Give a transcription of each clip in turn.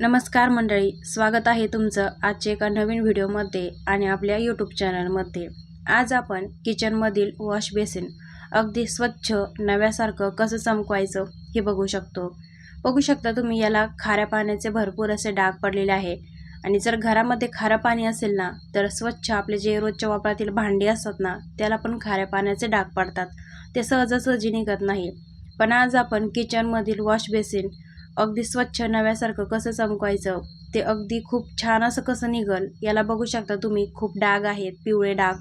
नमस्कार मंडळी स्वागत आहे तुमचं आजच्या एका नवीन व्हिडिओमध्ये आणि आपल्या यूट्यूब चॅनलमध्ये. आज आपण किचनमधील वॉश बेसिन अगदी स्वच्छ नव्यासारखं कसं चमकवायचं हे बघू शकतो. बघू शकता तुम्ही याला खाऱ्या पाण्याचे भरपूर असे डाग पडलेले आहे आणि जर घरामध्ये खारं पाणी असेल ना तर स्वच्छ आपले जे रोजच्या वापरातील भांडी असतात ना त्याला पण खाऱ्या पाण्याचे डाग पडतात. ते सहजासहजी निघत नाही. पण आज आपण किचनमधील वॉश बेसिन अगदी स्वच्छ नव्यासारखं कसं चमकवायचं? ते अगदी खूप छान असं कसं निघल? याला बघू शकता तुम्ही खूप डाग आहेत पिवळे डाग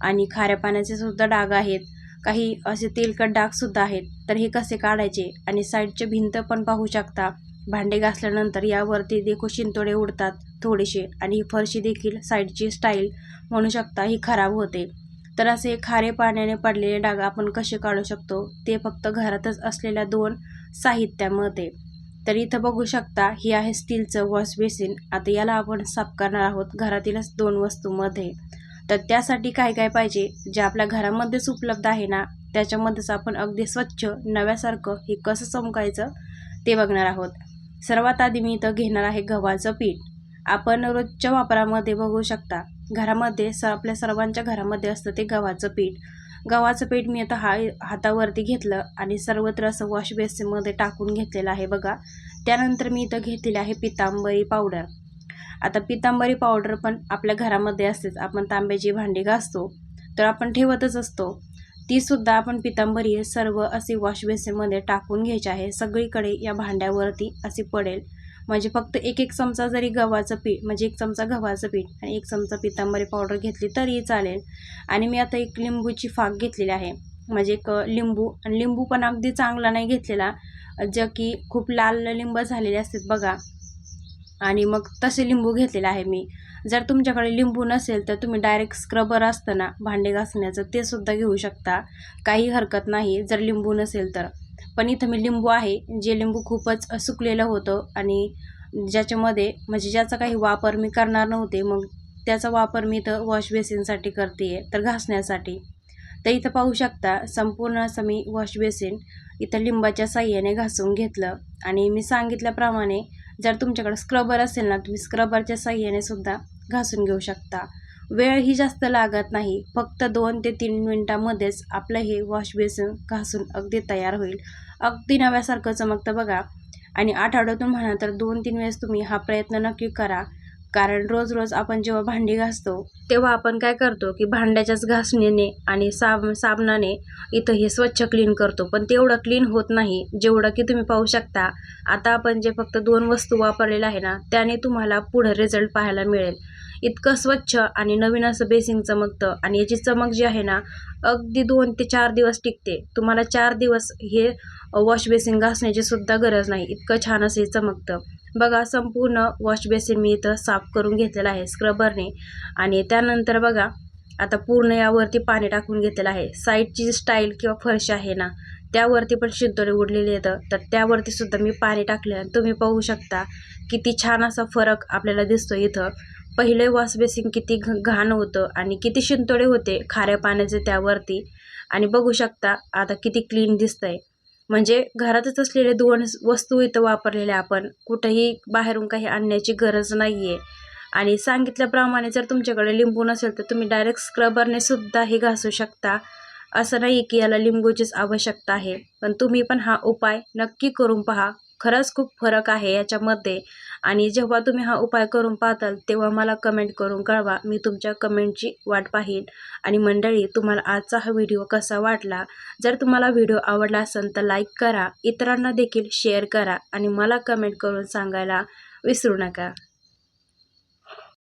आणि खाऱ्या पाण्याचे सुद्धा डाग आहेत. काही असे तेलकट डागसुद्धा आहेत. तर हे कसे काढायचे? आणि साईडचे भिंत पण पाहू शकता. भांडे घासल्यानंतर यावरती देखो शिंतोडे उडतात थोडेसे आणि ही फरशी देखील साईडची स्टाईल म्हणू शकता ही खराब होते. तर असे खारे पाण्याने पडलेले डाग आपण कसे काढू शकतो? ते फक्त घरातच असलेल्या दोन साहित्यामध्ये. तर इथं बघू शकता ही आहे स्टीलचं वॉश बेसिन. आता याला आपण साफ करणार आहोत घरातीलच दोन वस्तूमध्ये. तर त्यासाठी काय काय पाहिजे? जे आपल्या घरामध्येच उपलब्ध आहे ना त्याच्यामध्येच आपण अगदी स्वच्छ नव्यासारखं हे कसं चमकायचं ते बघणार आहोत. सर्वात आधी मी इथं घेणार आहे गव्हाचं पीठ. आपण रोजच्या वापरामध्ये बघू शकता घरामध्ये स आपल्या सर्वांच्या घरामध्ये असतं ते गव्हाचं पीठ. गव्हाचं पीठ मी आता हा हातावरती घेतलं आणि सर्वत्र असं वॉश बेसिनमध्ये टाकून घेतलेलं आहे बघा. त्यानंतर मी इथं घेतलेली आहे पितांबरी पावडर आता पितांबरी पावडर पण आपल्या घरामध्ये असतेच. आपण तांब्याची भांडी घासतो तर आपण ठेवतच असतो. तीसुद्धा आपण पितांबरी हे सर्व असे वॉश बेसिनमध्ये टाकून घ्यायचे आहे. सगळीकडे या भांड्यावरती अशी पडेल. म्हणजे फक्त एक एक चमचा जरी गव्हाचं पीठ म्हणजे एक चमचा गव्हाचं पीठ आणि एक चमचा पितांबरी पावडर घेतली तरी चालेल. आणि मी आता एक लिंबूची फाक घेतलेली आहे. म्हणजे एक लिंबू. आणि लिंबू पण अगदी चांगला नाही घेतलेला. जे की खूप लाल लिंब झालेले असतात बघा. आणि मग तसे लिंबू घेतलेले आहे मी. जर तुमच्याकडे लिंबू नसेल तर तुम्ही डायरेक्ट स्क्रबर असतं ना भांडे घासण्याचं ते सुद्धा घेऊ शकता. काही हरकत नाही जर लिंबू नसेल तर. पण इथं मी लिंबू आहे जे लिंबू खूपच सुकलेलं होतं आणि ज्याच्यामध्ये म्हणजे ज्याचा काही वापर मी करणार नव्हते मग त्याचा वापर मी इथं वॉश बेसिनसाठी करते आहे तर घासण्यासाठी. तर इथं पाहू शकता संपूर्ण असं मी वॉश बेसिन इथं लिंबाच्या साह्याने घासून घेतलं. आणि मी सांगितल्याप्रमाणे जर तुमच्याकडे स्क्रबर असेल ना तुम्ही स्क्रबरच्या साह्याने सुद्धा घासून घेऊ शकता. वेळही जास्त लागत नाही. फक्त दोन ते तीन मिनटामध्येच आपलं हे वॉश बेसिन घासून अगदी तयार होईल. अगदी नव्यासारखं चमकतं बघा. आणि आठवड्यातून म्हणा तर दोन तीन वेळेस तुम्ही हा प्रयत्न नक्की करा. कारण रोज रोज आपण जेव्हा भांडी घासतो तेव्हा आपण काय करतो की भांड्याच्याच घासणीने आणि साब साबणाने इथं हे स्वच्छ क्लीन करतो. पण तेवढं क्लीन होत नाही जेवढं की तुम्ही पाहू शकता. आता आपण जे फक्त दोन वस्तू वापरलेल्या आहे ना त्याने तुम्हाला पुढं रिझल्ट पाहायला मिळेल. इतकं स्वच्छ आणि नवीन असं बेसिंग चमकतं. आणि याची चमक जी आहे ना अगदी दोन ते चार दिवस टिकते. तुम्हाला चार दिवस हे वॉश बेसिन घासण्याची सुद्धा गरज नाही. इतकं छान असं हे चमकतं. बघा संपूर्ण वॉश बेसिन मी इथं साफ करून घेतलेलं आहे स्क्रबरने. आणि त्यानंतर बघा आता पूर्ण यावरती पाणी टाकून घेतलेलं आहे. साईडची स्टाईल किंवा फरशी आहे ना त्यावरती पण शिंतोडे उडलेले येतं तर त्यावरती सुद्धा मी पाणी टाकलं तुम्ही पाहू शकता किती छान असा फरक आपल्याला दिसतो इथं. पहिले वॉश बेसिन किती घ घाण होतं आणि किती शिंतोडे होते खाऱ्या पाण्याचे त्यावरती. आणि बघू शकता आता किती क्लीन दिसतंय. म्हणजे घरातच असलेले दोन वस्तू इथं वापरलेल्या आपण कुठंही बाहेरून काही आणण्याची गरज नाही आहे आणि सांगितल्याप्रमाणे जर तुमच्याकडे लिंबू नसेल तर तुम्ही डायरेक्ट स्क्रबरने सुद्धा हे घासू शकता. असं नाही की याला लिंबूचीच आवश्यकता आहे. पण तुम्ही पण हा उपाय नक्की करून पहा. खरंच खूप फरक आहे याच्यामध्ये. आणि जेव्हा तुम्ही हा उपाय करून पाहताल तेव्हा मला कमेंट करून कळवा. मी तुमच्या कमेंटची वाट पाहीन. आणि मंडळी तुम्हाला आजचा हा व्हिडिओ कसा वाटला? जर तुम्हाला व्हिडिओ आवडला असेल तर लाईक करा. इतरांना देखील शेअर करा. आणि मला कमेंट करून सांगायला विसरू नका.